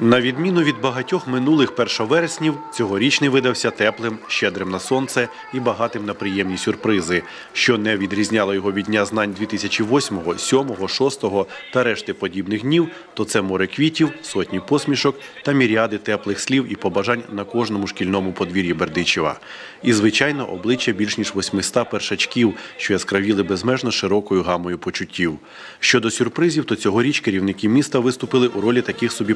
На відміну від багатьох минулих першовереснів, цьогорічний видався теплим, щедрим на сонце і багатим на приємні сюрпризи, що не відрізняло його від дня знань 2008, 7, 6 та решти подібних днів, то це море квітів, сотні посмішок та міріади теплих слів і побажань на кожному шкільному подвір'ї Бердичева. І, звичайно, обличчя більш ніж 800 першачків, що яскравіли безмежно широкою гамою почуттів. Щодо сюрпризів, то цьогоріч керівники міста виступили у ролі таких собі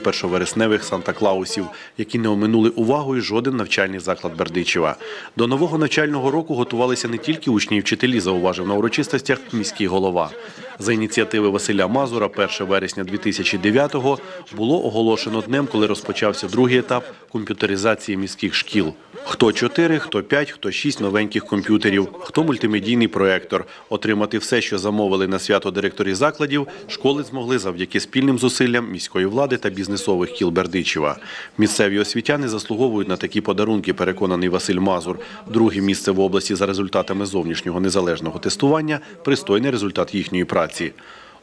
першовересневих Санта-Клаусів, які не оминули увагою жоден навчальний заклад Бердичева. До нового навчального року готувалися не тільки учні і вчителі, зауважив на урочистостях міський голова. За ініціативи Василя Мазура, 1 вересня 2009-го було оголошено днем, коли розпочався другий етап комп'ютеризації міських шкіл. Хто 4, хто 5, хто 6 новеньких комп'ютерів, хто мультимедійний проектор. Отримати все, що замовили на свято директорі закладів, школи змогли завдяки спільним зусиллям міської влади та бізнесових кіл Бердичева. Місцеві освітяни заслуговують на такі подарунки, переконаний Василь Мазур. Друге місце в області за результатами зовнішнього незалежного тестування пристойний результат їхньої праці.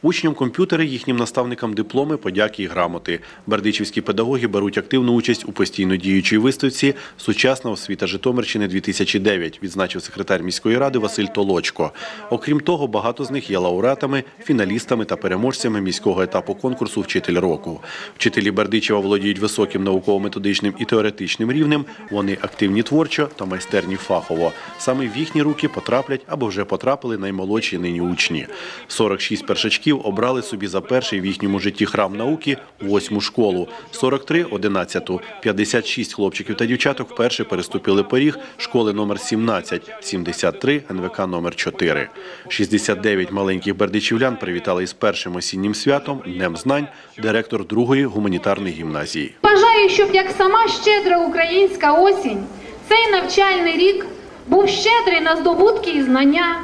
Учням комп'ютери, їхнім наставникам дипломи, подяки і грамоти. Бердичівські педагоги беруть активну участь у постійно діючій виставці Сучасна освіта Житомирщини 2009, відзначив секретар міської ради Василь Толочко. Окрім того, багато з них є лауреатами, фіналістами та переможцями міського етапу конкурсу Вчитель року. Вчителі Бердичева володіють високим науково-методичним і теоретичним рівнем. Вони активні творчо та майстерні фахово. Саме в їхні руки потраплять або вже потрапили наймолодші нині учні. 46 першачків обрали собі за перший в їхньому житті храм науки восьму школу, 43 – 11, 56 хлопчиків та дівчаток вперше переступили поріг школи номер 17, 73 НВК номер 4. 69 маленьких бердичівлян привітали із першим осіннім святом Днем знань директор другої гуманітарної гімназії. Бажаю, щоб як сама щедра українська осінь, цей навчальний рік був щедрий на здобутки і знання,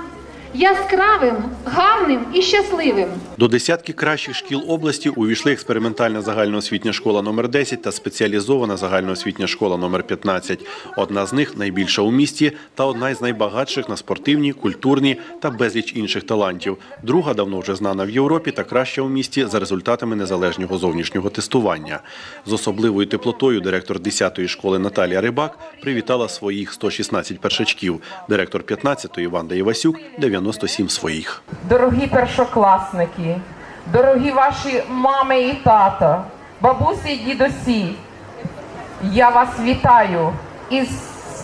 яскравим, гарним і щасливим. До десятки кращих шкіл області увійшли експериментальна загальноосвітня школа номер 10 та спеціалізована загальноосвітня школа номер 15. Одна з них найбільша у місті та одна із найбагатших на спортивні, культурні та безліч інших талантів. Друга давно вже знана в Європі та краща у місті за результатами незалежного зовнішнього тестування. З особливою теплотою директор 10-ї школи Наталія Рибак привітала своїх 116 першачків. Директор 15-ї Ванда Івасюк 97 своїх. Дорогі першокласники, дорогі ваші мами і тата, бабусі і дідусі, я вас вітаю із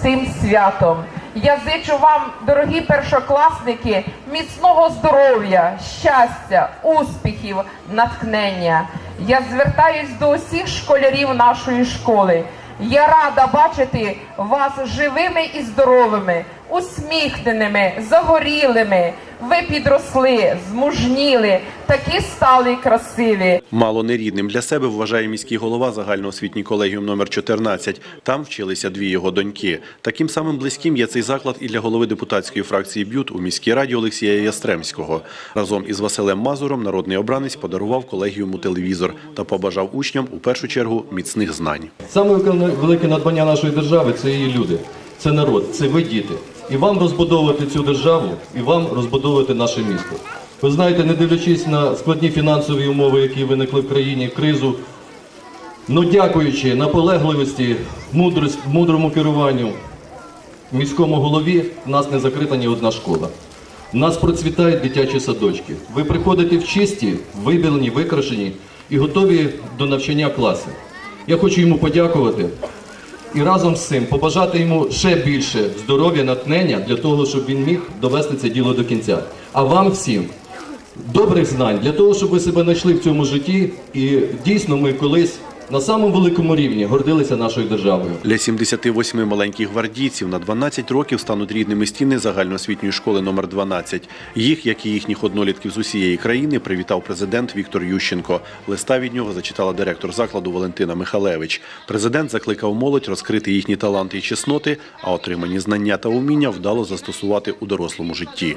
цим святом. Я зичу вам, дорогі першокласники, міцного здоров'я, щастя, успіхів, натхнення. Я звертаюсь до усіх школярів нашої школи. Я рада бачити вас живими і здоровими, усміхненими, загорілими. Ви підросли, змужніли, такі стали красиві. Мало нерідним для себе вважає міський голова загальноосвітній колегіум номер 14. Там вчилися дві його доньки. Таким самим близьким є цей заклад і для голови депутатської фракції «Б'ют» у міській раді Олексія Ястремського. Разом із Василем Мазуром народний обранець подарував колегіуму телевізор та побажав учням у першу чергу міцних знань. Саме велике надбання нашої держави це її люди, це народ, це ви діти. І вам розбудовувати цю державу, і вам розбудовувати наше місто. Ви знаєте, не дивлячись на складні фінансові умови, які виникли в країні, кризу, ну дякуючи наполегливості, мудрості, мудрому керуванню міському голові, в нас не закрита ні одна школа. У нас процвітають дитячі садочки. Ви приходите в чисті, вибілені, викрашені і готові до навчання класи. Я хочу йому подякувати і разом з цим побажати йому ще більше здоров'я, натхнення для того, щоб він міг довести це діло до кінця. А вам всім добрих знань для того, щоб ви себе знайшли в цьому житті, і дійсно ми колись на самому великому рівні гордилися нашою державою. Для 78 маленьких гвардійців на 12 років стануть рідними стіни загальноосвітньої школи номер 12. Їх, як і їхніх однолітків з усієї країни, привітав президент Віктор Ющенко. Листа від нього зачитала директор закладу Валентина Михалевич. Президент закликав молодь розкрити їхні таланти і чесноти, а отримані знання та уміння вдало застосувати у дорослому житті.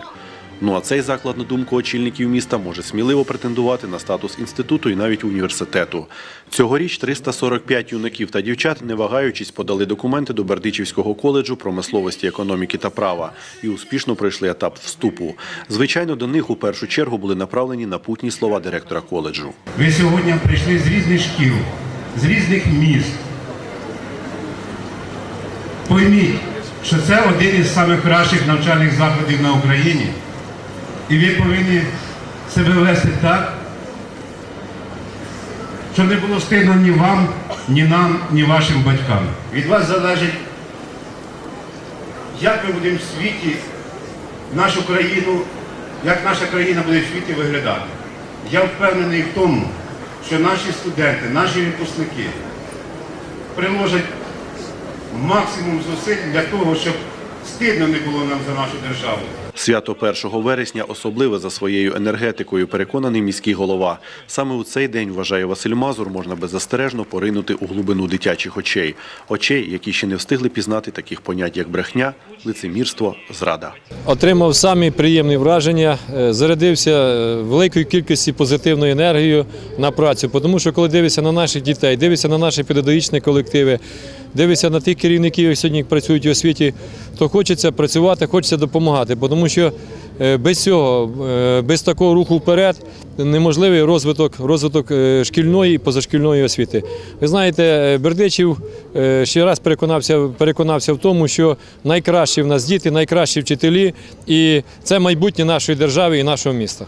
Ну а цей заклад, на думку очільників міста, може сміливо претендувати на статус інституту і навіть університету. Цьогоріч 345 юнаків та дівчат, не вагаючись, подали документи до Бердичівського коледжу промисловості, економіки та права і успішно пройшли етап вступу. Звичайно, до них у першу чергу були направлені напутні слова директора коледжу. Ви сьогодні прийшли з різних шкіл, з різних міст. Пойміть, що це один із самих кращих навчальних закладів на Україні. І ви повинні себе вести так, щоб не було стидно ні вам, ні нам, ні вашим батькам. Від вас залежить, як ми будемо в світі нашу країну, як наша країна буде в світі виглядати. Я впевнений в тому, що наші студенти, наші випускники приложать максимум зусиль для того, щоб стидно не було нам за нашу державу. Свято 1 вересня особливе за своєю енергетикою, переконаний міський голова. Саме у цей день, вважає Василь Мазур, можна беззастережно поринути у глибину дитячих очей. Очей, які ще не встигли пізнати таких понять, як брехня, лицемірство, зрада. Отримав самі приємні враження, е, зарядився е, великою кількістю позитивної енергії на працю. Тому що коли дивишся на наших дітей, дивишся на наші педагогічні колективи, дивишся на тих керівників, які сьогодні працюють у освіті, то хочеться працювати, хочеться допомагати. Тому що е, без цього, е, без такого руху вперед неможливий розвиток, розвиток е, шкільної і позашкільної освіти. Ви знаєте, Бердичів ще раз переконався, переконався в тому, що найкращі в нас діти, найкращі вчителі, і це майбутнє нашої держави і нашого міста.